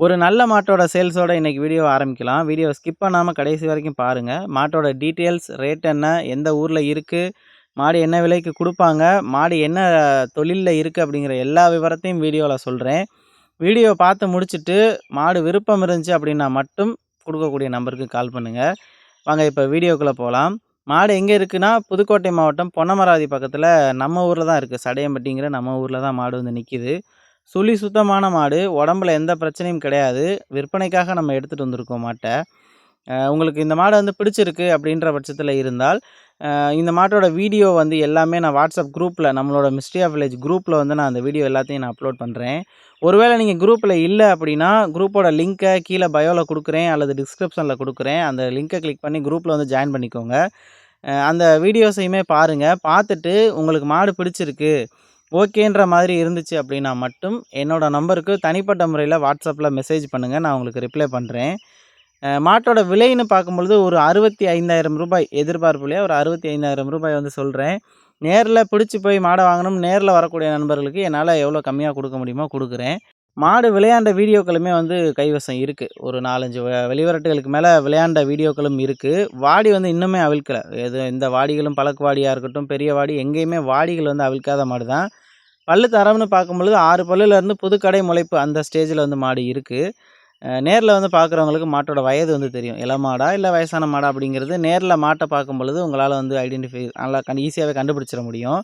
ஒரு நல்ல மாட்டோட சேல்ஸோட இன்றைக்கி வீடியோ ஆரம்பிக்கலாம். வீடியோ ஸ்கிப் பண்ணாமல் கடைசி வரைக்கும் பாருங்கள் மாட்டோட டீட்டெயில்ஸ் ரேட் என்ன எந்த ஊரில் இருக்குது மாடு என்ன விலைக்கு கொடுப்பாங்க மாடு என்ன தொழிலில் இருக்குது அப்படிங்கிற எல்லா விவரத்தையும் வீடியோவில் சொல்கிறேன் வீடியோ பார்த்து முடிச்சுட்டு மாடு விருப்பம் இருந்துச்சு அப்படின்னா மட்டும் கொடுக்கக்கூடிய நம்பருக்கு கால் பண்ணுங்கள் வாங்க இப்போ வீடியோக்குள்ளே போகலாம் மாடு எங்கே இருக்குன்னா புதுக்கோட்டை மாவட்டம் பொன்னமராவதி பக்கத்தில் நம்ம ஊரில் தான் இருக்குது சடையம்பட்டிங்கிற நம்ம ஊரில் தான் மாடு வந்து நிற்கிது சுழி சுத்தமான மாடு. உடம்புல எந்த பிரச்சனையும் கிடையாது. விற்பனைக்காக நம்ம எடுத்துகிட்டு வந்திருக்கோம் மாட்டை. உங்களுக்கு இந்த மாடு வந்து பிடிச்சிருக்கு அப்படின்ற பட்சத்தில் இருந்தால் இந்த மாட்டோட வீடியோ வந்து எல்லாமே நான் வாட்ஸ்அப் குரூப்பில் நம்மளோட மிஸ்ட்ரி ஆஃப் வில்லேஜ் குரூப்பில் வந்து நான் அந்த வீடியோ எல்லாத்தையும் நான் அப்லோட் பண்ணுறேன் ஒருவேளை நீங்கள் குரூப்பில் இல்லை அப்படின்னா குரூப்போட லிங்க்கை கீழே பயோவில் கொடுக்குறேன் அல்லது டிஸ்கிரிப்ஷனில் கொடுக்குறேன். அந்த லிங்க்கை கிளிக் பண்ணி குரூப்பில் வந்து ஜாயின் பண்ணிக்கோங்க. அந்த வீடியோஸையுமே பாருங்கள் பார்த்துட்டு உங்களுக்கு மாடு பிடிச்சிருக்கு ஓகேன்ற மாதிரி இருந்துச்சு அப்படின்னா மட்டும் என்னோடய நம்பருக்கு தனிப்பட்ட முறையில் வாட்ஸ்அப்பில் மெசேஜ் பண்ணுங்கள் நான் உங்களுக்கு ரிப்ளை பண்ணுறேன் மாட்டோட விலைன்னு பார்க்கும்பொழுது ஒரு அறுபத்தி ஐந்தாயிரம் ரூபாய் எதிர்பார்ப்புலையே ஒரு அறுபத்தி ஐந்தாயிரம் ரூபாய் வந்து சொல்கிறேன் நேரில் பிடிச்சி போய் மாடை வாங்கணும் நேரில் வரக்கூடிய நண்பர்களுக்கு என்னால் எவ்வளோ கம்மியாக கொடுக்க முடியுமோ கொடுக்குறேன். மாடு விளையாண்ட வீடியோக்களுமே வந்து கைவசம் இருக்குது ஒரு நாலஞ்சு வெளிவரட்டுகளுக்கு மேலே விளையாண்ட வீடியோக்களும் இருக்குது வாடி வந்து இன்னுமே அவிழ்க்கலை. எது இந்த வாடிகளும் பழக்கு வாடியாக இருக்கட்டும் பெரிய வாடி எங்கேயுமே வாடிகள் வந்து அவிழ்க்காத மாடு தான். பல்லு தரம்னு பார்க்கும்பொழுது ஆறு பல்லுலேருந்து புதுக்கடை முளைப்பு அந்த ஸ்டேஜில் வந்து மாடு இருக்குது நேரில் வந்து பார்க்குறவங்களுக்கு மாட்டோட வயது வந்து தெரியும். இளம் மாடா இல்லை வயசான மாடா அப்படிங்கிறது நேரில் மாட்டை பார்க்கும் பொழுது உங்களால் வந்து ஐடென்டிஃபை நல்லா கண் ஈஸியாகவே கண்டுபிடிச்சிட முடியும்.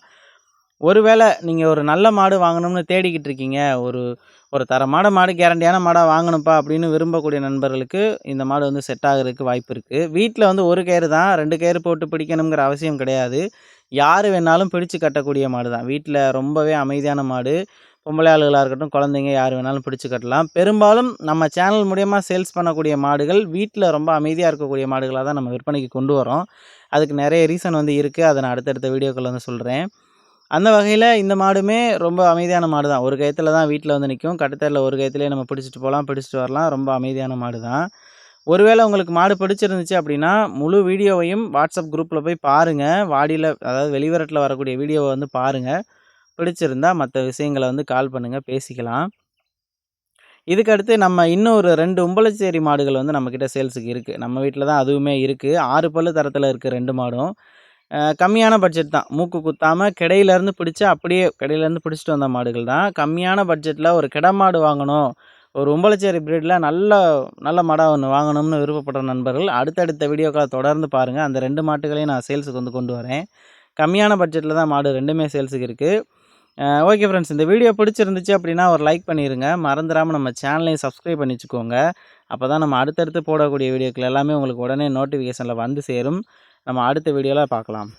ஒருவேளை நீங்கள் ஒரு நல்ல மாடு வாங்கணும்னு தேடிக்கிட்டு இருக்கீங்க ஒரு ஒரு தரமான மாடு கேரண்டியான மாடாக வாங்கணும்ப்பா அப்படின்னு விரும்பக்கூடிய நண்பர்களுக்கு இந்த மாடு வந்து செட் ஆகிறதுக்கு வாய்ப்பு இருக்குது வீட்டில் வந்து ஒரு கயிறு தான் ரெண்டு கயிறு போட்டு பிடிக்கணுங்கிற அவசியம் கிடையாது. யார் வேணாலும் பிடிச்சு கட்டக்கூடிய மாடு தான். வீட்டில் ரொம்பவே அமைதியான மாடு. பொம்பளை ஆளுகளாக இருக்கட்டும் குழந்தைங்க யார் வேணாலும் பிடிச்சி கட்டலாம். பெரும்பாலும் நம்ம சேனல் மூலியமாக சேல்ஸ் பண்ணக்கூடிய மாடுகள் வீட்டில் ரொம்ப அமைதியாக இருக்கக்கூடிய மாடுகளாக தான் நம்ம விற்பனைக்கு கொண்டு வரோம். அதுக்கு நிறைய ரீசன் வந்து இருக்குது அதை நான் அடுத்தடுத்த வீடியோக்கள் வந்து சொல்கிறேன் அந்த வகையில் இந்த மாடுமே ரொம்ப அமைதியான மாடு தான் ஒரு கயத்தில் தான் வீட்டில் வந்து நிற்கும் கட்டத்தில் ஒரு கயத்துலேயே நம்ம பிடிச்சிட்டு போகலாம் பிடிச்சிட்டு வரலாம். ரொம்ப அமைதியான மாடு தான் ஒருவேளை உங்களுக்கு மாடு பிடிச்சிருந்துச்சு அப்படின்னா முழு வீடியோவையும் வாட்ஸ்அப் குரூப்பில் போய் பாருங்கள் வாடியில் அதாவது வெளிவரட்டில் வரக்கூடிய வீடியோவை வந்து பாருங்கள் பிடிச்சிருந்தா மற்ற விஷயங்களை வந்து கால் பண்ணுங்கள் பேசிக்கலாம். இதுக்கடுத்து நம்ம இன்னொரு ரெண்டு உம்பளச்சேரி மாடுகள் வந்து நம்மக்கிட்ட சேல்ஸுக்கு இருக்குது நம்ம வீட்டில் தான் அதுவுமே இருக்குது ஆறு பல்லு தரத்தில் இருக்குது ரெண்டு மாடும். கம்மியான பட்ஜெட் தான். மூக்கு குத்தாமல் கிடையிலேருந்து பிடிச்சி அப்படியே கிடையிலேருந்து பிடிச்சிட்டு வந்த மாடுகள் தான். கம்மியான பட்ஜெட்டில் ஒரு கிட மாடு வாங்கணும். ஒரு உம்பளச்சேரி பிரீடில் நல்ல நல்ல மாடாக ஒன்று வாங்கணும்னு விருப்பப்படுற நண்பர்கள் அடுத்தடுத்த வீடியோக்களை தொடர்ந்து பாருங்கள் அந்த ரெண்டு மாட்டுகளையும் நான் சேல்ஸுக்கு வந்து கொண்டு வரேன். கம்மியான பட்ஜெட்டில் தான் மாடு ரெண்டுமே சேல்ஸுக்கு இருக்குது ஓகே ஃப்ரெண்ட்ஸ் இந்த வீடியோ பிடிச்சிருந்துச்சு அப்படின்னா ஒரு லைக் பண்ணிடுங்க மறந்துடாமல் நம்ம சேனலையும் சப்ஸ்கிரைப் பண்ணி வச்சுக்கோங்க. அப்போ தான் நம்ம அடுத்தடுத்து போடக்கூடிய வீடியோக்கள் எல்லாமே உங்களுக்கு உடனே நோட்டிஃபிகேஷனில் வந்து சேரும். நம்ம அடுத்த வீடியோவில் பார்க்கலாம்